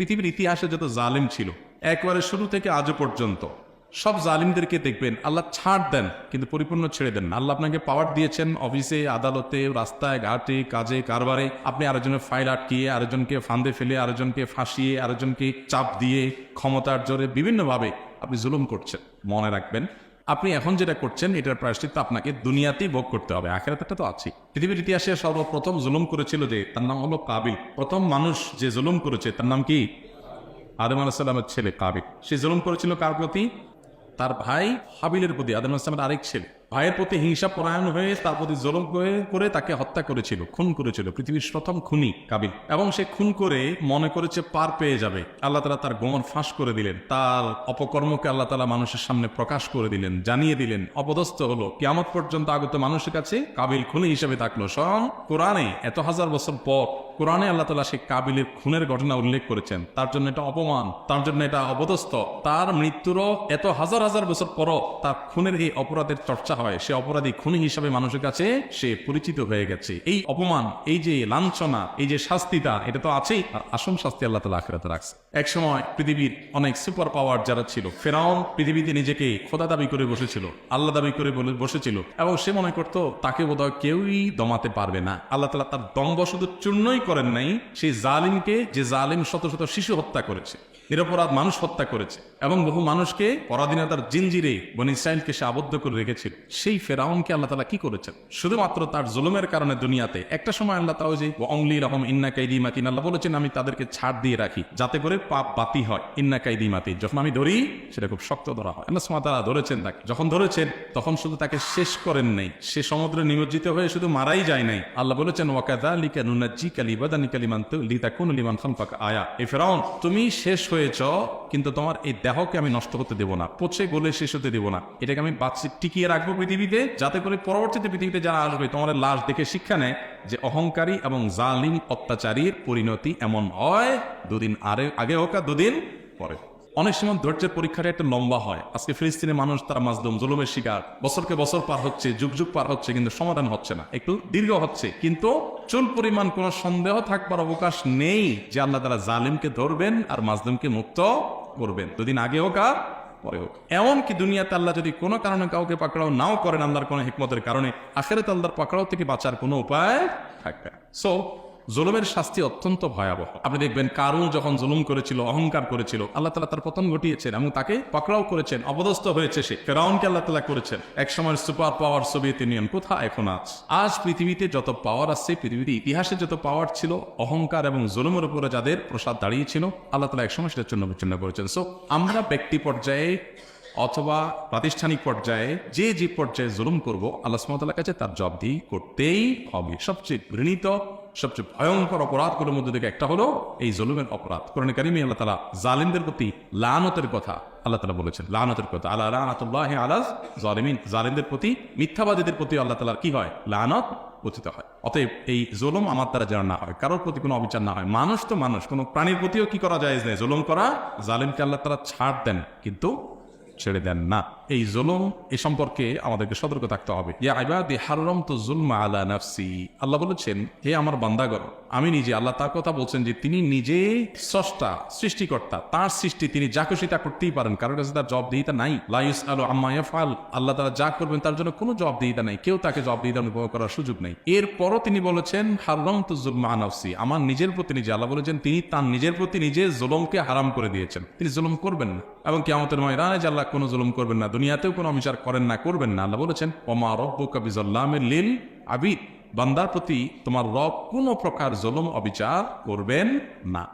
পৃথিবীর ইতিহাসে যত জালিম ছিল, একবারে শুরু থেকে আজও পর্যন্ত, সব জালিমদেরকে দেখবেন, আল্লাহ ছাড় দেন, কিন্তু পরিপূর্ণ ছেড়ে দেন আল্লাহ আপনাকে পাওয়ার দিয়েছেন অফিসে আদালতে, রাস্তায়, ঘাটে, কাজে, কারবারে। আপনি আরেকজনের ফাইল আটকিয়ে, আরেকজনকে ফান্দে ফেলে, আরেকজনকে ফাঁসিয়ে, আরেকজনকে চাপ দিয়ে, ক্ষমতার জোরে বিভিন্নভাবে আপনি জুলুম করছেন। মনে রাখবেন আপনি এখন যেটা করছেন, এটার প্রায়শ্চিত্ত আপনাকে দুনিয়াতেই ভোগ করতে হবে আখেরাতটা তো আছে পৃথিবীর ইতিহাসে সর্বপ্রথম জুলুম করেছিল যে, তার নাম হলো কাবিল। প্রথম মানুষ যে জুলুম করেছে, তার নাম কি? আদম আলাহিসাল্লামের ছেলে কাবিল। সে জুলুম করেছিল কার প্রতি? তার ভাই হাবিলের প্রতি, আদম আলাহিসামের আরেক ছেলে। ভাইয়ের প্রতি হিংসা পরায়ণ হয়ে, তার প্রতি জুলুম করে তাকে হত্যা করেছিল, খুন করেছিল, পৃথিবীর প্রথম খুনি কাবিল। এবং সে খুন করে মনে করেছে পার পেয়ে যাবে। আল্লাহ তালা তার গোমর ফাঁস করে দিলেন। তার অপকর্মকে আল্লাহ তালা মানুষের সামনে প্রকাশ করে দিলেন, জানিয়ে দিলেন, অপদস্থ হলো। কিয়ামত পর্যন্ত আগত মানুষের কাছে কাবিল খুনি হিসেবে থাকল। স্বয়ং কোরআনে এত হাজার বছর পর কোরআনে আল্লাহ তালা সেই কাবিলের খুনের ঘটনা উল্লেখ করেছেন। তার জন্য এটা অপমান, তার জন্য এটা অপদস্থ। তার মৃত্যুরও এত হাজার হাজার বছর পরও তার খুনের এই অপরাধের চর্চা হয়। সে অপরাধী খুনি হিসাবে মানুষের কাছে সে পরিচিত হয়ে গেছে। এই অপমান, এই যে লাঞ্ছনা, এই যে শাস্তিটা এটা তো আছেই। আর আসন শাস্তি আল্লাহ তালা আখেরাতে রাখছে। এক সময় পৃথিবীর অনেক সুপার পাওয়ার যারা ছিল, ফেরাউন পৃথিবীতে নিজেকে খোদা দাবি করে বসেছিল, আল্লাহ দাবি করে বলে বসেছিল, এবং সে মনে করতো, তাকে বোধহয় কেউই দমাতে পারবে না। আল্লাহ তালা তার দম্ব শুধু চূর্ণই করেন নাই, সেই জালিমকে যে জালিম শত শত শিশু হত্যা করেছে, নিরপরাধ মানুষ হত্যা করেছে এবং বহু মানুষকে পরাধীনতার জিনজিরে বন ইসরায়েলকে সে আবদ্ধ করে রেখেছিল। সেই ফেরাউনকে আল্লাহ তালা কি করেছেন? শুধুমাত্র তার জুলুমের কারণে দুনিয়াতে একটা সময় আল্লাহ তাও যে অংলি রহম ইন্না কাইদি মাতিন আল্লাহ বলেছেন, আমি তাদেরকে ছাড় দিয়ে রাখি যাতে করে পাপ বাতি হয়। ইন্না কাইদি মাতি যখন আমি ধরি, সেটা খুব শক্ত ধরা হয়। আল্লাহ ওয়া তাআলা ধরেছেন তাকে। যখন ধরেছেন, তখন শুধু তাকে শেষ করেন নাই। সে সমুদ্রে নিমজ্জিত হয়ে শুধু মারাই যায় নাই। আল্লাহ বলেছেন ওয়াকাদা লিকা নুনাজ্জি কালি তুমি শেষ হয়েছ, কিন্তু তোমার এই দেহকে আমি নষ্ট দেবো না। পচে গলে শেষ হতে দেবো না। এটাকে আমি বাঁচি, টিকিয়ে রাখব পৃথিবীতে, যাতে করে পরবর্তীতে পৃথিবীতে যারা আসবে তোমার লাশ দেখে শিক্ষা নেয় যে অহংকারী এবং জালিম অত্যাচারীর পরিণতি এমন হয় দুদিন আরে, আগে হোক আর দুদিন পরে। অনেক সময় ধৈর্যের পরীক্ষাটা একটা লম্বা হয়। আজকে ফিলিস্তিনের মানুষ, তারা মাজদুম জুলুমের শিকার। বছরকে বছর পার হচ্ছে, যুগ যুগ পার হচ্ছে, কিন্তু সমাধান হচ্ছে না। একটু দীর্ঘ হচ্ছে, কিন্তু চুল পরিমাণ কোনো সন্দেহ থাকবার অবকাশ নেই যে আল্লাহ তারা জালিমকে ধরবেন আর মাজদুমকে মুক্ত করবেন। দুদিন আগে হোক আর পরে হোক। এমনকি দুনিয়াতে আল্লাহ যদি কোনো কারণে কাউকে পাকড়াও নাও করেন, আল্লাহর কোনো হিকমতের কারণে, আখেরাতে আল্লাহর পাকড়াও থেকে বাঁচার কোনো উপায় থাকবে সো জুলুমের শাস্তি অত্যন্ত ভয়াবহ। আপনি দেখবেন কারুন যখন জুলুম করেছিল, অহংকার করেছিল, আল্লাহ তালা তার পতন ঘটিয়েছেন এবং তাকে পকড়াও করেছেন অবদস্থ হয়েছে সে। ফেরাউনকে আল্লাহ তালা করেছেন। এক সময় সুপার পাওয়ার সোভিয়েত ইউনিয়ন কোথায় এখন আজ? আজ পৃথিবীতে যত পাওয়ার আছে, পৃথিবীতে ইতিহাসে যত পাওয়ার ছিল, অহংকার এবং জুলুমের উপরে যাদের প্রসাদ দাঁড়িয়েছিল, আল্লাহ তালা একসময় সেটা চূর্ণ বিচ্ছিন্ন করেছেন। সো আমরা ব্যক্তি পর্যায়ে অথবা প্রাতিষ্ঠানিক পর্যায়ে যে যে পর্যায়ে জুলুম করব, আল্লাহ সুমতাল্লাহ কাছে তার জবাবদিহি করতেই হবে। সবচেয়ে ঘৃণিত সবচেয়ে ভয়ঙ্কর অপরাধগুলোর মধ্যে থেকে একটা হলো এই জুলুমের অপরাধ। কোরআন কারিমি আল্লাহ তালা জালিমদের প্রতি লানতের কথা আল্লাহ তালা বলেছেন। লানতের কথা আল্লাহ লানাতুল্লাহ আলাজ জালিমিন। জালিমদের প্রতি, মিথ্যাবাদীদের প্রতি আল্লাহ তালার কি হয়? লানত পতিত হয়। অতএব এই জুলুম আমার দ্বারা যেন না হয়, কারোর প্রতি কোনো অবিচার না হয়। মানুষ তো মানুষ, কোনো প্রাণীর প্রতিও কি করা যায় না? জুলুম করা, জালিমকে আল্লাহ তালা ছাড় দেন, কিন্তু ছেড়ে দেন না। এই জুলুম এ সম্পর্কে আমাদেরকে সতর্ক থাকতে হবে। আলা নাফসি। আল্লাহ বলেছেন, হে আমার বান্দাগর আমি নিজে আল্লাহ তার কথা বলছেন যে তিনি নিজে স্রষ্টা, সৃষ্টিকর্তা, তার সৃষ্টি তিনি যা খুশি তা করতেই পারেন কারোর কাছে তার জবাবদিহিতা নাই। লাইস আলো আম্মা ফাল আল্লাহ তারা যা করবেন তার জন্য কোনো জবাবদিহিতা নাই, কেউ তাকে জবাবদিহিতা অনুভব করার সুযোগ নেই। এরপরও তিনি বলেছেন হাররম তো জুলমা আনাফসি আমার নিজের প্রতি নিজে, আল্লাহ বলেছেন, তিনি তার নিজের প্রতি নিজে জুলমকে হারাম করে দিয়েছেন। তিনি জুলুম করবেন না। এবং কি আমাদের ময়দানে যে আল্লাহ কোনো জুলুম করবেন না দুনিয়াতেও কোনো অবিচার করেন না, করবেন না। আল্লাহ বলেছেন, ওমা রব্বু কবিজল্লামের লিল আবিদ। বান্দার প্রতি তোমার রব কোনো প্রকার জলম, অবিচার করবেন না।